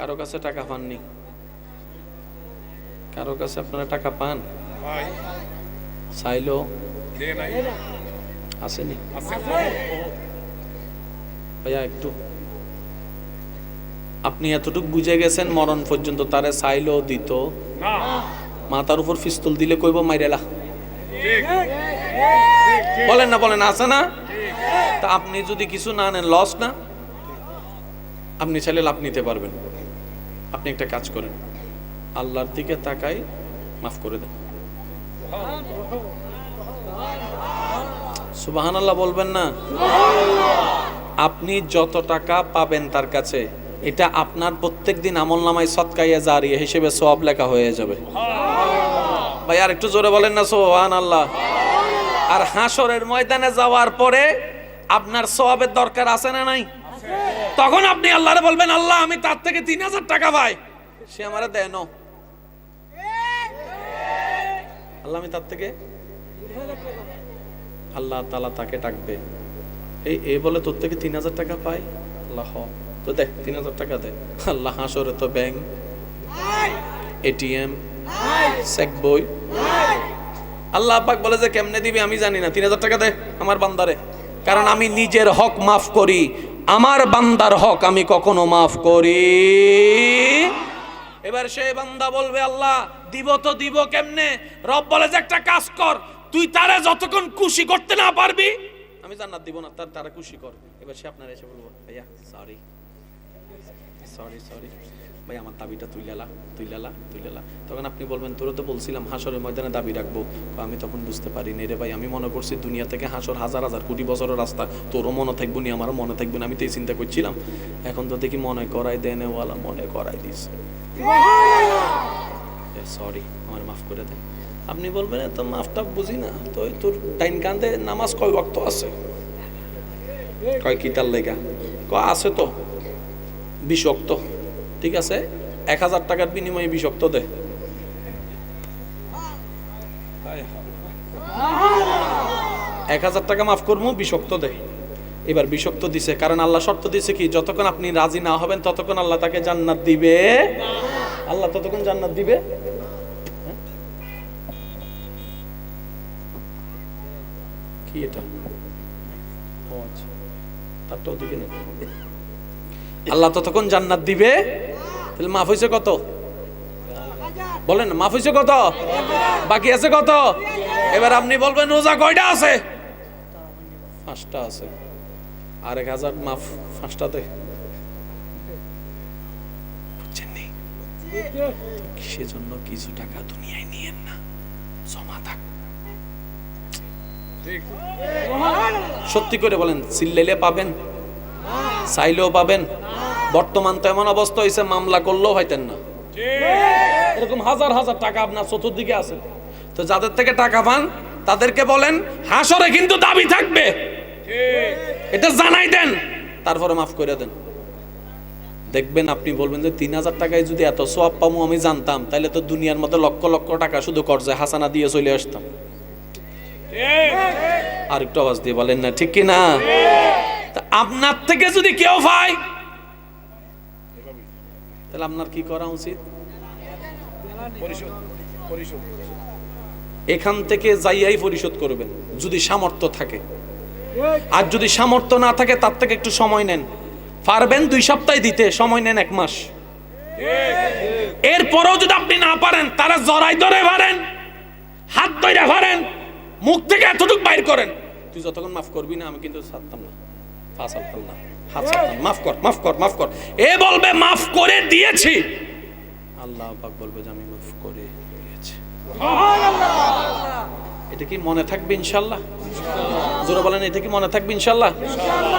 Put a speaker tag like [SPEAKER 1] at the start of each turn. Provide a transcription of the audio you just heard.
[SPEAKER 1] কারও কাছে টাকা পাননি। কারও কাছে আপনারা টাকা পান? চাইলো আসেনি। ভাইয়া একটু। আপনি এতটুকু বুঝে গেছেন মরণ পর্যন্ত তারে চাইলো দিত। মাথার উপর পিস্তল দিলে কইব মাইরেলা
[SPEAKER 2] ঠিক।
[SPEAKER 1] বলেন না বলেন আছে না? তা আপনি যদি কিছু না নেন লস না? আপনি চাইলে লাভ নিতে পারবেন। আপনি একটা কাজ করেন। আল্লাহর দিকে তাকাই, মাফ করে দেন। সুবাহান আল্লাহ বলবেন না? আপনি যত টাকা পাবেন তার কাছে, এটা আপনার প্রত্যেক দিন আমল নামায় সৎকাইয়া জারিয়া হিসেবে সব লেখা হয়ে যাবে। ভাই, আর একটু জোরে বলেন না সোহান আল্লাহ আর হাসরের ময়দানে যাওয়ার পরে আপনার সওয়াবের দরকার আছে না নাই? তখন আপনি আল্লাহরে বলবেন, আল্লাহ, আমি তার থেকে তিন হাজার টাকা পাই। সে আমারে দেন আল্লাহ, আমি তার থেকে আল্লাহ তালা তাকে ডাকবে। এই এই বলে তোর থেকে তিন হাজার টাকা পাই? আল্লাহ, তো দেখ, তিন হাজার টাকা দে। আল্লাহ, হাসরে তো ব্যাংক এটিএম চেক বই। আল্লাহ পাক বলে যে, কেমনে দিবি? আমি জানি না। তিন হাজার টাকা দে আমার বান্দারে। কারণ আমি নিজের হক মাফ করি। আমার বান্দার হক আমি কখনো মাফ করি। এবার সে বান্দা বলবে, আল্লাহ, দিব তো দিব কেমনে? রব বলে যে একটা কাজ কর, তুই তারে যতক্ষণ খুশি করতে না পারবি, আমি জান্নাত দিব না, তার তারা খুশি কর। এবার সে আপনার এসে বলব, ভাইয়া সরি সরি সরি ভাই আমার দাবিটা তুই লেলা তুই লেলা তুই লেলা। তখন আপনি বলবেন তোরও তো বলছিলাম হাসরের ময়দানে দাবি রাখব। আমি তখন বুঝতে পারি রে ভাই আমি মনে করছি দুনিয়া থেকে হাসর হাজার হাজার কোটি বছরের রাস্তা। তোরও মনে থাকব নি আমারও মনে থাকবে না। আমি তো এই চিন্তা করছিলাম। এখন তো দেখি মনে করাই দেনেওয়ালা মনে করাই দিস সরি আমার মাফ করে দে। আপনি বলবেন তো মাফটা বুঝি না। তো তোর টাইম কান্দে নামাজ কয় ওয়াক্ত আছে? কয় কি তার লেগা? কয় আছে তো। বিষক্ত, ঠিক আছে? এক হাজার টাকার বিনিময়ে বিষক্ত দে। এক হাজার টাকা মাফ করব বিষক্ত দে। এবার বিষক্ত দিছে, কারণ আল্লাহ শর্ত দিছে কি, যতক্ষণ আপনি রাজি না হবেন, ততক্ষণ আল্লাহ তাকে জান্নাত দিবে। আল্লাহ ততক্ষণ জান্নাত দিবে। হ্যাঁ? কি এটা? আচ্ছা। তারটা ওদিকে নেই আল্লাহ ততক্ষণ জান্নাত দিবে। তাহলে মাফ হয়েছে কত? বলেন, মাফ হয়েছে কত? বাকি আছে কত? এবার আপনি বলবেন, রোজা কয়টা আছে? পাঁচটা আছে। আর এক হাজার মাফ পাঁচটাতে। সেজন্য কিছু টাকা দুনিয়ায় নিয়েন না? জমা থাক। সত্যি করে বলেন চিল্লাইলে পাবেন। চাইলেও পাবেন। বর্তমান তো এমন অবস্থা হয়েছে মামলা করলেও হয়তেন না। এরকম হাজার হাজার টাকা আপনার চতুর্দিকে আছে। তো যাদের থেকে টাকা পান, তাদেরকে বলেন, হাসরে কিন্তু দাবি থাকবে। এটা জানাই দেন, তারপরে মাফ করে দেন। দেখবেন আপনি বলবেন যে, তিন হাজার টাকায় যদি এত সোয়াব পামু, আমি জানতাম। তাহলে তো দুনিয়ার মধ্যে লক্ষ লক্ষ টাকা শুধু কর্জে হাসানা দিয়ে চলে আসতাম। আর একটু আওয়াজ দিয়ে বলেন না, ঠিক কি না আপনার থেকে যদি কেউ পায় তাহলে আপনার কি করা উচিত? এখান থেকে যাইয়াই পরিশোধ করবেন, যদি সামর্থ্য থাকে। আর যদি সামর্থ্য না থাকে, তার থেকে একটু সময় নেন। পারবেন দুই সপ্তাহ দিতে, সময় নেন এক মাস। এরপরেও যদি আপনি না পারেন, তারা জড়াই ধরে পারেন হাত ধরে পারেন মুখ থেকে এতটুকু বাইর করেন। তুই যতক্ষণ মাফ করবি না, আমি কিন্তু ছাড়তাম না। না হাত মাফ কর মাফ কর মাফ কর। এ বলবে মাফ করে দিয়েছি। আল্লাহ পাক বলবে যে আমি মাফ করে দিয়েছি। এটা কি মনে থাকবে ইনশাল্লাহ? জোরে বলেন এটা কি মনে থাকবে ইনশাল্লাহ?